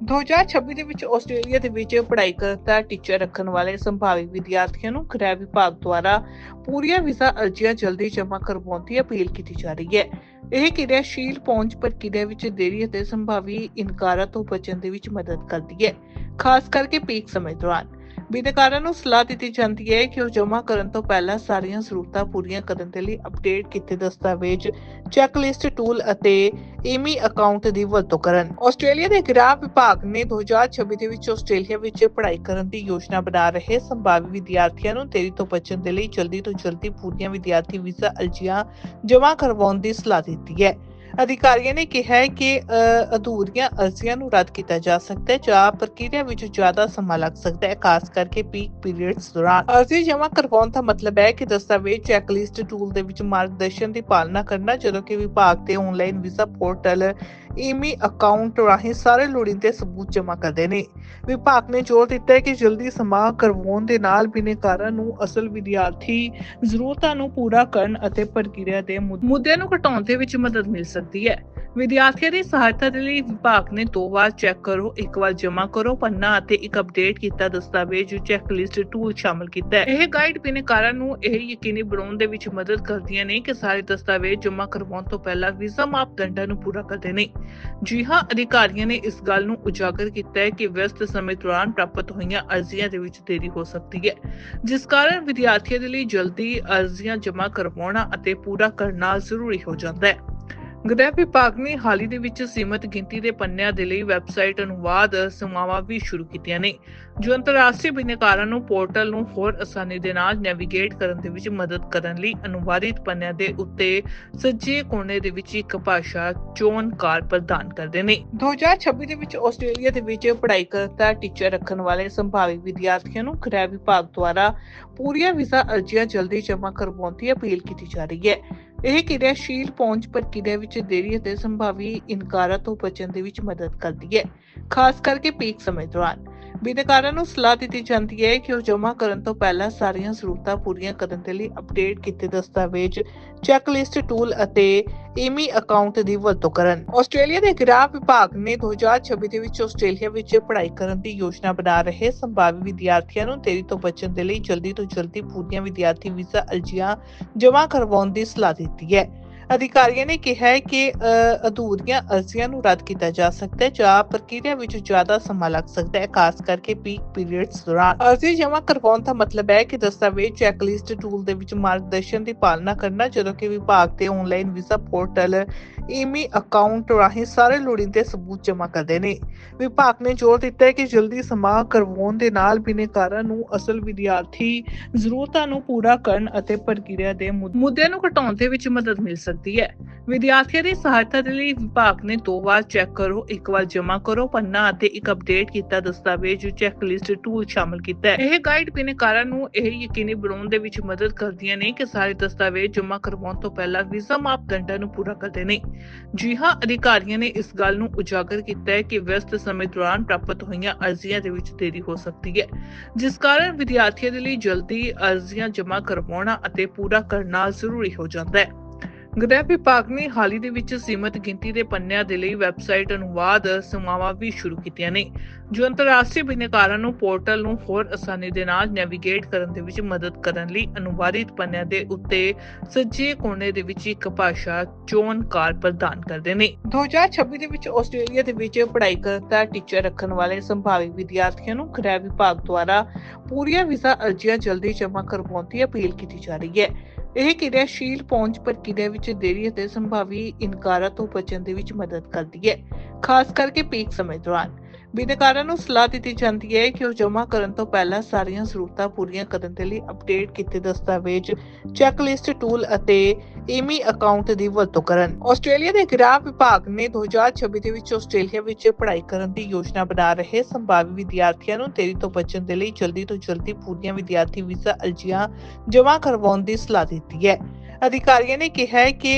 2026 ਦੇ ਵਿੱਚ ਆਸਟ੍ਰੇਲੀਆ ਦੇ ਵਿੱਚ ਪੜ੍ਹਾਈ ਕਰਨ ਦਾ ਰੱਖਣ ਵਾਲੇ ਸੰਭਾਵੀ ਵਿਦਿਆਰਥੀਆਂ ਨੂੰ ਗ੍ਰਹਿ ਵਿਭਾਗ ਦੁਆਰਾ ਪੂਰੀਆਂ ਵੀਜ਼ਾ ਅਰਜ਼ੀਆਂ ਜਲਦੀ ਜਮ੍ਹਾਂ ਕਰਵਾਉਣ ਦੀ ਅਪੀਲ ਕੀਤੀ ਜਾ ਰਹੀ ਹੈ। ਇਹ ਕਿਰਿਆਸ਼ੀਲ ਪਹੁੰਚ ਪ੍ਰਕਿਰਿਆ ਵਿੱਚ ਦੇਰੀ ਅਤੇ ਸੰਭਾਵੀ ਇਨਕਾਰਾਂ ਤੋਂ ਬਚਣ ਦੇ ਵਿੱਚ ਮਦਦ ਕਰਦੀ ਹੈ, ਖਾਸ ਕਰਕੇ ਪੀਕ ਸਮੇਂ ਦੌਰਾਨ। ਬਿਨਕਾਰਾਂ ਨੂੰ ਸਲਾਹ ਦਿੱਤੀ ਜਾਂਦੀ ਹੈ ਕਿ ਉਹ ਜਮ੍ਹਾਂ ਕਰਨ ਤੋਂ ਪਹਿਲਾਂ ਸਾਰੀਆਂ ਜ਼ਰੂਰਤਾਂ ਪੂਰੀਆਂ ਕਰਨ ਦੇ ਲਈ ਅਪਡੇਟ ਕੀਤੇ ਦਸਤਾਵੇਜ਼ ਚੈੱਕਲਿਸਟ ਟੂਲ ਅਤੇ ਈਮੀ ਅਕਾਊਂਟ ਦੀ ਵਰਤੋਂ ਕਰਨ। ਆਸਟ੍ਰੇਲੀਆ ਦੇ ਗ੍ਰਾਹ ਵਿਭਾਗ ਨੇ 2026 ਦੇ ਵਿੱਚ ਆਸਟ੍ਰੇਲੀਆ ਵਿੱਚ ਪੜ੍ਹਾਈ ਕਰਨ ਦੀ ਯੋਜਨਾ ਬਣਾ ਰਹੇ ਸੰਭਾਵੀ ਵਿਦਿਆਰਥੀਆਂ ਨੂੰ ਦੇਰੀ ਤੋਂ ਬਚਣ ਦੇ ਲਈ ਜਲਦੀ ਤੋਂ ਜਲਦੀ ਪੂਰੀਆਂ ਵਿਦਿਆਰਥੀ ਵੀਜ਼ਾ ਅਰਜ਼ੀਆਂ ਜਮ੍ਹਾਂ ਕਰਵਾਉਣ ਦੀ ਸਲਾਹ ਦਿੱਤੀ ਹੈ। ਅਧਿਕਾਰੀਆਂ ਨੇ ਕਿਹਾ ਕਿ ਅਧੂਰੀਆਂ ਅਰਜ਼ੀਆਂ ਨੂੰ ਰੱਦ ਕੀਤਾ ਜਾ ਸਕਦਾ ਹੈ, ਜਾਂ ਪ੍ਰਕਿਰਿਆ ਵਿੱਚ ਜ਼ਿਆਦਾ ਸਮਾਂ ਲੱਗ ਸਕਦਾ ਹੈ, ਖਾਸ ਕਰਕੇ ਪੀਕ ਪੀਰੀਅਡਸ ਦੌਰਾਨ। ਅਰਜ਼ੀ ਜਮ੍ਹਾਂ ਕਰਵਾਉਣ ਦਾ ਮਤਲਬ ਹੈ ਕਿ ਦਸਤਾਵੇਜ਼ ਚੈੱਕਲਿਸਟ ਟੂਲ ਦੇ ਵਿੱਚ ਮਾਰਗਦਰਸ਼ਨ ਦੀ ਪਾਲਣਾ ਕਰਨਾ, ਜਦੋਂ ਕਿ ਵਿਭਾਗ ਦੇ online visa portal ImmiAccount ਰਾਹੀਂ ਸਾਰੇ ਲੋੜੀਂਦੇ ਸਬੂਤ ਜਮ੍ਹਾਂ ਕਰਦੇ ਨੇ। ਵਿਭਾਗ ਨੇ ਜ਼ੋਰ ਦਿੱਤਾ ਹੈ ਕਿ ਜਲਦੀ ਸਮਾਂ ਕਰਵਾਉਣ ਦੇ ਨਾਲ ਬਿਨੇਕਾਰਾਂ ਨੂੰ ਅਸਲ ਵਿਦਿਆਰਥੀ ਜ਼ਰੂਰਤਾਂ ਨੂੰ ਪੂਰਾ ਕਰਨ ਅਤੇ ਪ੍ਰਕਿਰਿਆ ਦੇ ਮੁੱਦਿਆਂ ਨੂੰ ਘਟਾਉਣ ਦੇ ਵਿੱਚ ਮਦਦ ਮਿਲ ਸਕਦੀ ਹੈ। ਵਿਦਿਆਰਥੀਆਂ ਦੀ ਸਹਾਇਤਾ ਦੇ ਲਈ ਵਿਭਾਗ ਨੇ ਦੋ ਵਾਰ ਚੈੱਕ ਕਰੋ, ਇੱਕ ਵਾਰ ਜਮ੍ਹਾਂ ਕਰੋ, ਪੰਨਾ ਅਤੇ ਇੱਕ ਅਪਡੇਟ ਕੀਤਾ ਦਸਤਾਵੇਜ਼ ਚੈੱਕਲਿਸਟ ਟੂਲ ਸ਼ਾਮਲ ਕੀਤਾ ਹੈ। ਇਹ ਗਾਈਡ ਬਿਨੇਕਾਰਾਂ ਨੂੰ ਇਹ ਯਕੀਨੀ ਬਣਾਉਣ ਦੇ ਵਿੱਚ ਮਦਦ ਕਰਦੀਆਂ ਨੇ ਕਿ ਸਾਰੇ ਦਸਤਾਵੇਜ਼ ਜਮ੍ਹਾਂ ਕਰਵਾਉਣ ਤੋਂ ਪਹਿਲਾਂ ਵੀਜ਼ਾ ਮਾਪਦੰਡਾਂ ਨੂੰ ਪੂਰਾ ਕਰਦੇ ਨੇ। ਜੀ ਹਾਂ ਅਧਿਕਾਰੀਆਂ ਨੇ ਇਸ ਗੱਲ ਨੂੰ ਉਜਾਗਰ ਕੀਤਾ ਹੈ ਕਿ ਵਿਅਸਤ ਸਮੇਂ ਦੌਰਾਨ ਪ੍ਰਾਪਤ ਹੋਈਆਂ ਅਰਜ਼ੀਆਂ ਦੇ ਵਿੱਚ ਦੇਰੀ ਹੋ ਸਕਦੀ ਹੈ, ਜਿਸ ਕਾਰਨ ਵਿਦਿਆਰਥੀਆਂ ਦੇ ਲਈ ਜਲਦੀ ਅਰਜ਼ੀਆਂ ਜਮ੍ਹਾਂ ਕਰਵਾਉਣਾ ਅਤੇ ਪੂਰਾ ਕਰਨਾ ਜ਼ਰੂਰੀ ਹੋ ਜਾਂਦਾ ਹੈ। ਗ੍ਰਹਿ ਵਿਭਾਗ ਨੇ ਹਾਲ ਹੀ ਦੇ ਵਿੱਚ ਸੀਮਤ ਗਿਣਤੀ ਦੇ ਪੰਨਿਆਂ ਦੇ ਲਈ ਵੈਬਸਾਈਟ ਅਨੁਵਾਦ ਸੇਵਾਵਾਂ ਵੀ ਸ਼ੁਰੂ ਕੀਤੀਆਂ ਨੇ, ਜੋ ਅੰਤਰਰਾਸ਼ਟਰੀ ਬਿਨੇਕਾਰਾਂ ਨੂੰ ਪੋਰਟਲ ਨੂੰ ਹੋਰ ਆਸਾਨੀ ਦੇ ਨਾਲ ਨੈਵੀਗੇਟ ਕਰਨ ਦੇ ਵਿੱਚ ਮਦਦ ਕਰਨ ਲਈ ਅਨੁਵਾਦਿਤ ਪੰਨਿਆਂ ਦੇ ਉੱਤੇ ਸੱਜੇ ਕੋਨੇ ਦੇ ਵਿੱਚ ਇੱਕ ਭਾਸ਼ਾ ਚੋਣ ਕਾਰ ਪ੍ਰਦਾਨ ਕਰਦੇ ਨੇ। 2026 ਦੇ ਵਿੱਚ ਆਸਟ੍ਰੇਲੀਆ ਦੇ ਵਿੱਚ ਪੜ੍ਹਾਈ ਕਰਨ ਦਾ ਰੱਖਣ ਵਾਲੇ ਸੰਭਾਵੀ ਵਿਦਿਆਰਥੀਆਂ ਨੂੰ ਗ੍ਰਹਿ ਵਿਭਾਗ ਦੁਆਰਾ ਪੂਰੀਆਂ ਵੀਜ਼ਾ ਅਰਜ਼ੀਆਂ ਜਲਦੀ ਜਮ੍ਹਾਂ ਕਰਵਾਉਣ ਦੀ ਅਪੀਲ ਕੀਤੀ ਜਾ ਰਹੀ ਹੈ। ਇਹ ਕਿਰਿਆਸ਼ੀਲ ਪਹੁੰਚ ਪ੍ਰਕਿਰਿਆ ਵਿੱਚ ਦੇਰੀ ਅਤੇ ਸੰਭਾਵੀ ਇਨਕਾਰਾਂ ਤੋਂ ਬਚਣ ਦੇ ਵਿੱਚ ਮਦਦ ਕਰਦੀ ਹੈ, ਖਾਸ ਕਰਕੇ ਪੀਕ ਸਮੇਂ ਦੌਰਾਨ। ਬਿਨਕਾਰਾਂ ਨੂੰ ਸਲਾਹ ਦਿੱਤੀ ਜਾਂਦੀ ਹੈ ਕਿ ਉਹ ਜਮ੍ਹਾਂ ਕਰਨ ਤੋਂ ਪਹਿਲਾਂ ਸਾਰੀਆਂ ਜ਼ਰੂਰਤਾਂ ਪੂਰੀਆਂ ਕਰਨ ਦੇ ਲਈ ਅਪਡੇਟ ਕੀਤੇ ਦਸਤਾਵੇਜ਼ ਚੈੱਕਲਿਸਟ ਟੂਲ ਅਤੇ ਈਮੀ ਅਕਾਊਂਟ ਦੀ ਵਰਤੋਂ ਕਰਨ। ਆਸਟ੍ਰੇਲੀਆ ਦੇ ਗ੍ਰਾਹ ਵਿਭਾਗ ਨੇ 2026 ਦੇ ਵਿੱਚ ਆਸਟ੍ਰੇਲੀਆ ਵਿੱਚ ਪੜ੍ਹਾਈ ਕਰਨ ਦੀ ਯੋਜਨਾ ਬਣਾ ਰਹੇ ਸੰਭਾਵੀ ਵਿਦਿਆਰਥੀਆਂ ਨੂੰ ਦੇਰੀ ਤੋਂ ਬਚਣ ਦੇ ਲਈ ਜਲਦੀ ਤੋਂ ਜਲਦੀ ਪੂਰੀਆਂ ਵਿਦਿਆਰਥੀ ਵੀਜ਼ਾ ਅਰਜ਼ੀਆਂ ਜਮ੍ਹਾਂ ਕਰਵਾਉਣ ਦੀ ਸਲਾਹ ਦਿੱਤੀ ਹੈ। ਅਧਿਕਾਰੀਆਂ ਨੇ ਕਿਹਾ ਹੈ ਕਿ ਅ, ਅਧੂਰੀਆਂ ਅਰਜ਼ੀਆਂ ਨੂੰ ਰੱਦ ਕੀਤਾ ਜਾ ਸਕਦਾ ਹੈ ਜਾਂ ਪ੍ਰਕਿਰਿਆ ਵਿੱਚ ਜ਼ਿਆਦਾ ਸਮਾਂ ਲੱਗ ਸਕਦਾ ਹੈ ਖਾਸ ਕਰਕੇ ਪੀਕ ਪੀਰੀਅਡਸ ਦੌਰਾਨ। ਅਰਜ਼ੀ ਜਮ੍ਹਾਂ ਕਰਵਾਉਣ ਦਾ ਮਤਲਬ ਹੈ ਕਿ ਦਸਤਾਵੇਜ਼ ਚੈੱਕਲਿਸਟ ਟੂਲ ਦੇ ਵਿੱਚ ਮਾਰਗਦਰਸ਼ਨ ਦੀ ਪਾਲਣਾ ਕਰਨਾ ਜਦੋਂ ਕਿ ਵਿਭਾਗ ਦੇ online visa portal ImmiAccount ਰਾਹੀਂ ਸਾਰੇ ਲੋੜੀਂਦੇ ਸਬੂਤ ਜਮ੍ਹਾਂ ਕਰਦੇ ਨੇ। ਵਿਭਾਗ ਨੇ ਜ਼ੋਰ ਦਿੱਤਾ ਹੈ ਕਿ ਜਲਦੀ ਸਮਾਂ ਕਰਵਾਉਣ ਦੇ ਨਾਲ ਬਿਨੇਕਾਰਾਂ ਨੂੰ ਅਸਲ ਵਿਦਿਆਰਥੀ ਜ਼ਰੂਰਤਾਂ ਨੂੰ ਪੂਰਾ ਕਰਨ ਅਤੇ ਪ੍ਰਕਿਰਿਆ ਦੇ ਮੁੱਦਿਆਂ ਨੂੰ ਘਟਾਉਣ ਦੇ ਵਿੱਚ ਮਦਦ ਮਿਲ ਸਕਦੀ ਹੈ। ਵਿਦਿਆਰਥੀਆਂ ਦੀ ਸਹਾਇਤਾ ਦੇ ਲਈ ਵਿਭਾਗ ਨੇ ਦੋ ਵਾਰ ਚੈੱਕ ਕਰੋ, ਇੱਕ ਵਾਰ ਜਮ੍ਹਾਂ ਕਰੋ ਪੰਨਾ ਅਤੇ ਇੱਕ ਅਪਡੇਟ ਕੀਤਾ ਦਸਤਾਵੇਜ਼ ਚੈੱਕਲਿਸਟ ਟੂਲ ਸ਼ਾਮਲ ਕੀਤਾ ਹੈ। ਇਹ ਗਾਈਡ ਬਿਨੇਕਾਰਾਂ ਨੂੰ ਇਹ ਯਕੀਨੀ ਬਣਾਉਣ ਦੇ ਵਿੱਚ ਮਦਦ ਕਰਦੀਆਂ ਨੇ ਕਿ ਸਾਰੇ ਦਸਤਾਵੇਜ਼ ਜਮ੍ਹਾਂ ਕਰਵਾਉਣ ਤੋਂ ਪਹਿਲਾਂ ਵੀਜ਼ਾ ਮਾਪਦੰਡਾਂ ਨੂੰ ਪੂਰਾ ਕਰਦੇ ਨੇ। ਜੀ ਹਾਂ, ਅਧਿਕਾਰੀਆਂ ਨੇ ਇਸ ਗੱਲ ਨੂੰ ਉਜਾਗਰ ਕੀਤਾ ਹੈ ਕਿ ਵਿਅਸਤ ਸਮੇਂ ਦੌਰਾਨ ਪ੍ਰਾਪਤ ਹੋਈਆਂ ਅਰਜ਼ੀਆਂ ਦੇ ਵਿੱਚ ਦੇਰੀ ਹੋ ਸਕਦੀ ਹੈ, ਜਿਸ ਕਾਰਨ ਵਿਦਿਆਰਥੀਆਂ ਦੇ ਲਈ ਜਲਦੀ ਅਰਜ਼ੀਆਂ ਜਮ੍ਹਾਂ ਕਰਵਾਉਣਾ ਅਤੇ ਪੂਰਾ ਕਰਨਾ ਜ਼ਰੂਰੀ ਹੋ ਜਾਂਦਾ ਹੈ। ਗ੍ਰਹਿ ਵਿਭਾਗ ਨੇ ਹਾਲ ਹੀ ਦੇ ਵਿੱਚ ਸੀਮਤ ਗਿਣਤੀ ਦੇ ਪੰਨਿਆਂ ਦੇ ਲਈ ਵੈਬਸਾਈਟ ਅਨੁਵਾਦ ਸੇਵਾਵਾਂ ਵੀ ਸ਼ੁਰੂ ਕੀਤੀਆਂ ਨੇ, ਜੋ ਅੰਤਰਰਾਸ਼ਟਰੀ ਬਿਨੇਕਾਰਾਂ ਨੂੰ ਪੋਰਟਲ ਨੂੰ ਹੋਰ ਆਸਾਨੀ ਦੇ ਨਾਲ ਨੈਵੀਗੇਟ ਕਰਨ ਦੇ ਵਿੱਚ ਮਦਦ ਕਰਨ ਲਈ ਅਨੁਵਾਦਿਤ ਪੰਨਿਆਂ ਦੇ ਉੱਤੇ ਸੱਜੇ ਕੋਨੇ ਦੇ ਵਿੱਚ ਇੱਕ ਭਾਸ਼ਾ ਚੋਣ ਕਾਰ ਪ੍ਰਦਾਨ ਕਰਦੇ ਨੇ। 2026 ਦੇ ਵਿੱਚ ਆਸਟ੍ਰੇਲੀਆ ਦੇ ਵਿੱਚ ਪੜ੍ਹਾਈ ਕਰਨ ਦਾ ਰੱਖਣ ਵਾਲੇ ਸੰਭਾਵਿਤ ਵਿਦਿਆਰਥੀਆਂ ਨੂੰ ਗ੍ਰਹਿ ਵਿਭਾਗ ਦੁਆਰਾ ਪੂਰੀਆਂ ਵੀਜ਼ਾ ਅਰਜ਼ੀਆਂ ਜਲਦੀ ਜਮ੍ਹਾਂ ਕਰਵਾਉਣ ਦੀ ਅਪੀਲ ਕੀਤੀ ਜਾ ਰਹੀ ਹੈ। ਇਹ ਕਿਰਿਆਸ਼ੀਲ ਪਹੁੰਚ ਪ੍ਰਕਿਰਿਆ ਵਿੱਚ ਦੇਰੀ ਅਤੇ ਸੰਭਾਵੀ ਇਨਕਾਰਾਂ ਤੋਂ ਬਚਣ ਦੇ ਵਿੱਚ ਮਦਦ ਕਰਦੀ ਹੈ, ਖਾਸ ਕਰਕੇ ਪੀਕ ਸਮੇਂ ਦੌਰਾਨ। ਬਿਨਕਾਰਾਂ ਨੂੰ ਸਲਾਹ ਦਿੱਤੀ ਜਾਂਦੀ ਹੈ ਕਿ ਉਹ ਜਮ੍ਹਾਂ ਕਰਨ ਤੋਂ ਪਹਿਲਾਂ ਸਾਰੀਆਂ ਜ਼ਰੂਰਤਾਂ ਪੂਰੀਆਂ ਕਰਨ ਦੇ ਲਈ ਅਪਡੇਟ ਕੀਤੇ ਦਸਤਾਵੇਜ਼ ਚੈੱਕਲਿਸਟ ਟੂਲ ਅਤੇ ਈਮੀ ਅਕਾਊਂਟ ਦੀ ਵਰਤੋਂ ਕਰਨ। ਆਸਟ੍ਰੇਲੀਆ ਦੇ ਗ੍ਰਾਹ ਵਿਭਾਗ ਨੇ 2026 ਦੇ ਵਿੱਚ ਆਸਟ੍ਰੇਲੀਆ ਵਿੱਚ ਪੜ੍ਹਾਈ ਕਰਨ ਦੀ ਯੋਜਨਾ ਬਣਾ ਰਹੇ ਸੰਭਾਵੀ ਵਿਦਿਆਰਥੀਆਂ ਨੂੰ ਤੇਰੀ ਤੋਂ ਬਚਣ ਦੇ ਲਈ ਜਲਦੀ ਤੋਂ ਜਲਦੀ ਪੂਰੀਆਂ ਵਿਦਿਆਰਥੀ ਵੀਜ਼ਾ ਅਰਜ਼ੀਆਂ ਜਮ੍ਹਾਂ ਕਰਵਾਉਣ ਦੀ ਸਲਾਹ ਦਿੱਤੀ ਹੈ। ਅਧਿਕਾਰੀਆਂ ਨੇ ਕਿਹਾ ਹੈ ਕਿ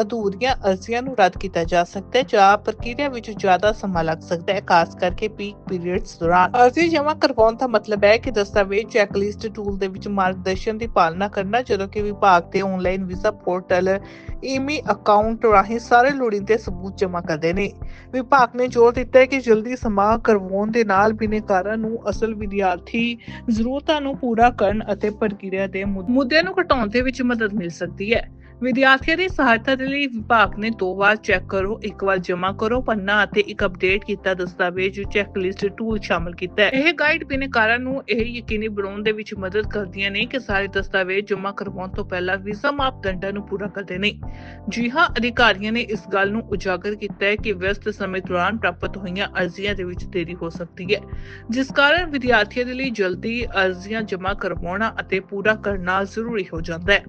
ਅਧੂਰੀਆਂ ਅਰਜ਼ੀਆਂ ਨੂੰ ਰੱਦ ਕੀਤਾ ਜਾ ਸਕਦਾ ਹੈ ਜਾਂ ਪ੍ਰਕਿਰਿਆ ਵਿੱਚ ਜ਼ਿਆਦਾ ਸਮਾਂ ਲੱਗ ਸਕਦਾ ਹੈ, ਖਾਸ ਕਰਕੇ ਪੀਕ ਪੀਰੀਅਡਸ ਦੌਰਾਨ। ਅਰਜ਼ੀ ਜਮ੍ਹਾਂ ਕਰਵਾਉਣ ਦਾ ਮਤਲਬ ਹੈ ਕਿ ਦਸਤਾਵੇਜ਼ ਚੈੱਕਲਿਸਟ ਟੂਲ ਦੇ ਵਿੱਚ ਮਾਰਗਦਰਸ਼ਨ ਦੀ ਪਾਲਣਾ ਕਰਨਾ, ਜਦੋਂ ਕਿ ਵਿਭਾਗ ਦੇ online visa portal ImmiAccount ਰਾਹੀਂ ਸਾਰੇ ਲੋੜੀਂਦੇ ਸਬੂਤ ਜਮ੍ਹਾਂ ਕਰਦੇ ਨੇ। ਵਿਭਾਗ ਨੇ ਜ਼ੋਰ ਦਿੱਤਾ ਹੈ ਕਿ ਜਲਦੀ ਸਮਾਂ ਕਰਵਾਉਣ ਦੇ ਨਾਲ ਬਿਨੇਕਾਰਾਂ ਨੂੰ ਅਸਲ ਵਿਦਿਆਰਥੀ ਜ਼ਰੂਰਤਾਂ ਨੂੰ ਪੂਰਾ ਕਰਨ ਅਤੇ ਪ੍ਰਕਿਰਿਆ ਦੇ ਮੁੱਦਿਆਂ ਨੂੰ ਘਟਾਉਣ ਦੇ ਵਿੱਚ ਮਦਦ ਮਿਲ ਸਕਦੀ ਹੈ। ਵਿਦਿਆਰਥੀਆਂ ਦੀ ਸਹਾਇਤਾ ਦੇ ਲਈ ਵਿਭਾਗ ਨੇ ਦੋ ਵਾਰ ਚੈੱਕ ਕਰੋ, ਇੱਕ ਵਾਰ ਜਮ੍ਹਾਂ ਕਰੋ, ਪੰਨਾ ਅਤੇ ਇੱਕ ਅਪਡੇਟ ਕੀਤਾ ਦਸਤਾਵੇਜ਼ ਚੈੱਕਲਿਸਟ ਟੂਲ ਸ਼ਾਮਲ ਕੀਤਾ ਹੈ। ਇਹ ਗਾਈਡ ਬਿਨੇਕਾਰਾਂ ਨੂੰ ਇਹ ਯਕੀਨੀ ਬਣਾਉਣ ਦੇ ਵਿੱਚ ਮਦਦ ਕਰਦੀਆਂ ਨੇ ਕਿ ਸਾਰੇ ਦਸਤਾਵੇਜ਼ ਜਮ੍ਹਾਂ ਕਰਵਾਉਣ ਤੋਂ ਪਹਿਲਾਂ ਵੀਜ਼ਾ ਮਾਪਦੰਡਾਂ ਨੂੰ ਪੂਰਾ ਕਰਦੇ ਨੇ। ਜੀ ਹਾਂ, ਅਧਿਕਾਰੀਆਂ ਨੇ ਇਸ ਗੱਲ ਨੂੰ ਉਜਾਗਰ ਕੀਤਾ ਹੈ ਕਿ ਵਿਅਸਤ ਸਮੇਂ ਦੌਰਾਨ ਪ੍ਰਾਪਤ ਹੋਈਆਂ ਅਰਜ਼ੀਆਂ ਦੇ ਵਿੱਚ ਦੇਰੀ ਹੋ ਸਕਦੀ ਹੈ, ਜਿਸ ਕਾਰਨ ਵਿਦਿਆਰਥੀਆਂ ਦੇ ਲਈ ਜਲਦੀ ਅਰਜ਼ੀਆਂ ਜਮ੍ਹਾਂ ਕਰਵਾਉਣਾ ਅਤੇ ਪੂਰਾ ਕਰਨਾ ਜ਼ਰੂਰੀ ਹੋ ਜਾਂਦਾ ਹੈ।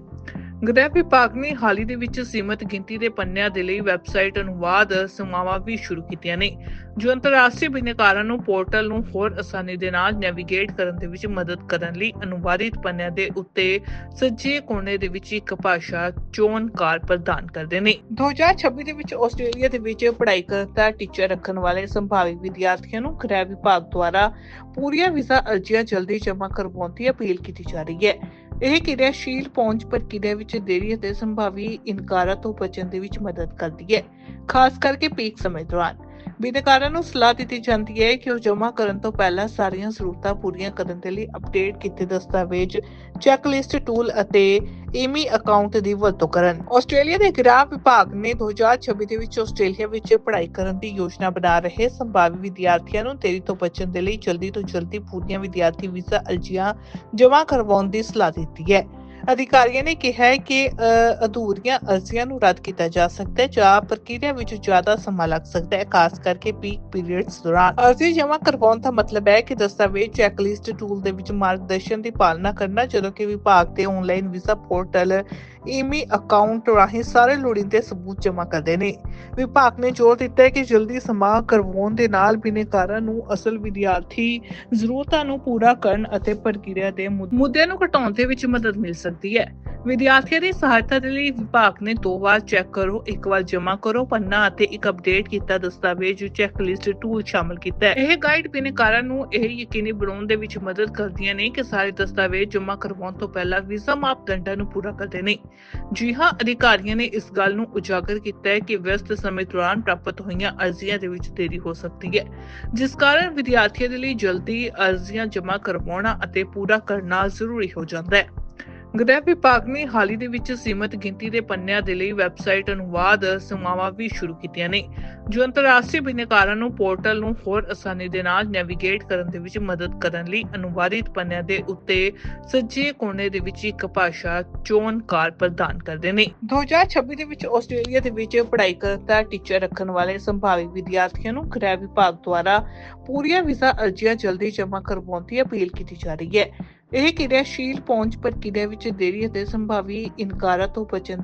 ਗ੍ਰਹਿ ਵਿਭਾਗ ਨੇ ਹਾਲ ਹੀ ਦੇ ਵਿੱਚ ਸੀਮਤ ਗਿਣਤੀ ਦੇ ਪੰਨਿਆਂ ਦੇ ਲਈ ਵੈਬਸਾਈਟ ਅਨੁਵਾਦ ਸੇਵਾਵਾਂ ਵੀ ਸ਼ੁਰੂ ਕੀਤੀਆਂ ਨੇ, ਜੋ ਅੰਤਰਰਾਸ਼ਟਰੀ ਬਿਨੇਕਾਰਾਂ ਨੂੰ ਪੋਰਟਲ ਨੂੰ ਹੋਰ ਆਸਾਨੀ ਦੇ ਨਾਲ ਨੈਵੀਗੇਟ ਕਰਨ ਦੇ ਵਿੱਚ ਮਦਦ ਕਰਨ ਲਈ ਅਨੁਵਾਦਿਤ ਪੰਨਿਆਂ ਦੇ ਉੱਤੇ ਸੱਜੇ ਕੋਨੇ ਦੇ ਵਿੱਚ ਇੱਕ ਭਾਸ਼ਾ ਚੋਣ ਕਾਰ ਪ੍ਰਦਾਨ ਕਰਦੇ ਨੇ। 2026 ਦੇ ਵਿੱਚ ਆਸਟ੍ਰੇਲੀਆ ਦੇ ਵਿੱਚ ਪੜ੍ਹਾਈ ਕਰਨ ਟੀਚਰ ਰੱਖਣ ਵਾਲੇ ਸੰਭਾਵੀ ਵਿਦਿਆਰਥੀਆਂ ਨੂੰ ਗ੍ਰਹਿ ਵਿਭਾਗ ਦੁਆਰਾ ਪੂਰੀਆਂ ਵੀਜ਼ਾ ਅਰਜ਼ੀਆਂ ਜਲਦੀ ਜਮ੍ਹਾਂ ਕਰਵਾਉਣ ਦੀ ਅਪੀਲ ਕੀਤੀ ਜਾ ਰਹੀ ਹੈ। ਇਹ ਕਿਰਿਆਸ਼ੀਲ ਪਹੁੰਚ ਪ੍ਰਕਿਰਿਆ ਵਿੱਚ ਦੇਰੀ ਅਤੇ ਸੰਭਾਵੀ ਇਨਕਾਰਾਂ ਤੋਂ ਬਚਣ ਦੇ ਵਿੱਚ ਮਦਦ ਕਰਦੀ ਹੈ, ਖਾਸ ਕਰਕੇ ਪੀਕ ਸਮੇਂ ਦੌਰਾਨ। ਬਿਨੇਕਾਰਾਂ ਨੂੰ ਸਲਾਹ ਦਿੱਤੀ ਜਾਂਦੀ ਹੈ ਕਿ ਉਹ ਜਮ੍ਹਾਂ ਕਰਨ ਤੋਂ ਪਹਿਲਾਂ ਸਾਰੀਆਂ ਜ਼ਰੂਰਤਾਂ ਪੂਰੀਆਂ ਕਰਨ ਦੇ ਲਈ ਅਪਡੇਟ ਕੀਤੇ ਦਸਤਾਵੇਜ਼ ਚੈੱਕਲਿਸਟ ਟੂਲ ਅਤੇ ਈਮੀ ਅਕਾਊਂਟ ਦੀ ਵਰਤੋਂ ਕਰਨ। ਆਸਟ੍ਰੇਲੀਆ ਦੇ ਗ੍ਰਾਹ ਵਿਭਾਗ ਨੇ 2026 ਦੇ ਵਿੱਚ ਆਸਟ੍ਰੇਲੀਆ ਵਿੱਚ ਪੜ੍ਹਾਈ ਕਰਨ ਦੀ ਯੋਜਨਾ ਬਣਾ ਰਹੇ ਸੰਭਾਵੀ ਵਿਦਿਆਰਥੀਆਂ ਨੂੰ ਤੇਰੀ ਤੋਂ ਬਚਣ ਦੇ ਲਈ ਜਲਦੀ ਤੋਂ ਜਲਦੀ ਪੂਰੀਆਂ ਵਿਦਿਆਰਥੀ ਵੀਜ਼ਾ ਅਰਜ਼ੀਆਂ ਜਮ੍ਹਾਂ ਕਰਵਾਉਣ ਦੀ ਸਲਾਹ ਦਿੱਤੀ ਹੈ। ਅਧਿਕਾਰੀਆਂ ਨੇ ਕਿਹਾ ਕਿ ਅਧੂਰੀਆਂ ਅਰਜ਼ੀਆਂ ਨੂੰ ਰੱਦ ਕੀਤਾ ਜਾ ਸਕਦਾ ਹੈ, ਜਾਂ ਪ੍ਰਕਿਰਿਆ ਵਿੱਚ ਜ਼ਿਆਦਾ ਸਮਾਂ ਲੱਗ ਸਕਦਾ ਹੈ, ਖਾਸ ਕਰਕੇ ਪੀਕ ਪੀਰੀਅਡਸ ਦੌਰਾਨ। ਅਰਜ਼ੀ ਜਮ੍ਹਾਂ ਕਰਵਾਉਣ ਦਾ ਮਤਲਬ ਹੈ ਕਿ ਦਸਤਾਵੇਜ਼ ਚੈੱਕਲਿਸਟ ਟੂਲ ਦੇ ਵਿੱਚ ਮਾਰਗਦਰਸ਼ਨ ਦੀ ਪਾਲਣਾ ਕਰਨਾ, ਜਦੋਂ ਕਿ ਵਿਭਾਗ ਦੇ online visa portal ImmiAccount ਰਾਹੀਂ ਸਾਰੇ ਲੋੜੀਂਦੇ ਸਬੂਤ ਜਮ੍ਹਾਂ ਕਰਦੇ ਨੇ। ਵਿਭਾਗ ਨੇ ਜ਼ੋਰ ਦਿੱਤਾ ਹੈ ਕਿ ਜਲਦੀ ਸਮਾਂ ਕਰਵਾਉਣ ਦੇ ਨਾਲ ਬਿਨੇਕਾਰਾਂ ਨੂੰ ਅਸਲ ਵਿਦਿਆਰਥੀ ਜ਼ਰੂਰਤਾਂ ਨੂੰ ਪੂਰਾ ਕਰਨ ਅਤੇ ਪ੍ਰਕਿਰਿਆ ਦੇ ਮੁੱਦਿਆਂ ਨੂੰ ਘਟਾਉਣ ਦੇ ਵਿੱਚ ਮਦਦ ਮਿਲ ਸਕਦੀ ਹੈ। ਵਿਦਿਆਰਥੀਆਂ ਦੀ ਸਹਾਇਤਾ ਦੇ ਲਈ ਵਿਭਾਗ ਨੇ ਦੋ ਵਾਰ ਚੈੱਕ ਕਰੋ, ਇੱਕ ਵਾਰ ਜਮ੍ਹਾਂ ਕਰੋ, ਪੰਨਾ ਅਤੇ ਇੱਕ ਅਪਡੇਟ ਕੀਤਾ ਦਸਤਾਵੇਜ਼ ਚੈੱਕਲਿਸਟ ਟੂਲ ਸ਼ਾਮਲ ਕੀਤਾ ਹੈ। ਇਹ ਗਾਈਡ ਬਿਨੇਕਾਰਾਂ ਨੂੰ ਇਹ ਯਕੀਨੀ ਬਣਾਉਣ ਦੇ ਵਿੱਚ ਮਦਦ ਕਰਦੀਆਂ ਨੇ ਕਿ ਸਾਰੇ ਦਸਤਾਵੇਜ਼ ਜਮ੍ਹਾਂ ਕਰਵਾਉਣ ਤੋਂ ਪਹਿਲਾਂ ਵੀਜ਼ਾ ਮਾਪਦੰਡਾਂ ਨੂੰ ਪੂਰਾ ਕਰਦੇ ਨੇ। ਜੀ ਹਾਂ, ਅਧਿਕਾਰੀਆਂ ਨੇ ਇਸ ਗੱਲ ਨੂੰ ਉਜਾਗਰ ਕੀਤਾ ਹੈ ਕਿ ਵਿਅਸਤ ਸਮੇਂ ਦੌਰਾਨ ਪ੍ਰਾਪਤ ਹੋਈਆਂ ਅਰਜ਼ੀਆਂ ਦੇ ਵਿੱਚ ਦੇਰੀ ਹੋ ਸਕਦੀ ਹੈ, ਜਿਸ ਕਾਰਨ ਵਿਦਿਆਰਥੀਆਂ ਦੇ ਲਈ ਜਲਦੀ ਅਰਜ਼ੀਆਂ ਜਮ੍ਹਾਂ ਕਰਵਾਉਣਾ ਅਤੇ ਪੂਰਾ ਕਰਨਾ ਜ਼ਰੂਰੀ ਹੋ ਜਾਂਦਾ ਹੈ। ਗ੍ਰਹਿ ਵਿਭਾਗ ਨੇ ਹਾਲ ਹੀ ਦੇ ਵਿੱਚ ਸੀਮਤ ਗਿਣਤੀ ਦੇ ਪੰਨਿਆਂ ਦੇ ਲਈ ਵੈਬਸਾਈਟ ਅਨੁਵਾਦ ਸੇਵਾਵਾਂ ਵੀ ਸ਼ੁਰੂ ਕੀਤੀਆਂ ਨੇ, ਜੋ ਅੰਤਰਰਾਸ਼ਟਰੀ ਬਿਨੇਕਾਰਾਂ ਨੂੰ ਪੋਰਟਲ ਨੂੰ ਹੋਰ ਆਸਾਨੀ ਦੇ ਨਾਲ ਨੈਵੀਗੇਟ ਕਰਨ ਦੇ ਵਿੱਚ ਮਦਦ ਕਰਨ ਲਈ ਅਨੁਵਾਦਿਤ ਪੰਨਿਆਂ ਦੇ ਉੱਤੇ ਸੱਜੇ ਕੋਨੇ ਦੇ ਵਿੱਚ ਇੱਕ ਭਾਸ਼ਾ ਚੋਣ ਕਾਰ ਪ੍ਰਦਾਨ ਕਰਦੇ ਨੇ। 2026 ਦੇ ਵਿੱਚ ਆਸਟ੍ਰੇਲੀਆ ਦੇ ਵਿੱਚ ਪੜ੍ਹਾਈ ਕਰਨ ਟੀਚਰ ਰੱਖਣ ਵਾਲੇ ਸੰਭਾਵੀ ਵਿਦਿਆਰਥੀਆਂ ਨੂੰ ਗ੍ਰਹਿ ਵਿਭਾਗ ਦੁਆਰਾ ਪੂਰੀਆਂ ਵੀਜ਼ਾ ਅਰਜ਼ੀਆਂ ਜਲਦੀ ਜਮ੍ਹਾਂ ਕਰਵਾਉਣ ਦੀ ਅਪੀਲ ਕੀਤੀ ਜਾ ਰਹੀ ਹੈ। ਇਹ ਕਿਰਿਆਸ਼ੀਲ ਪਹੁੰਚ ਪ੍ਰਕਿਰਿਆ ਵਿੱਚ ਦੇਰੀ ਅਤੇ ਸੰਭਾਵੀ ਇਨਕਾਰਾਂ ਤੋਂ ਬਚਣ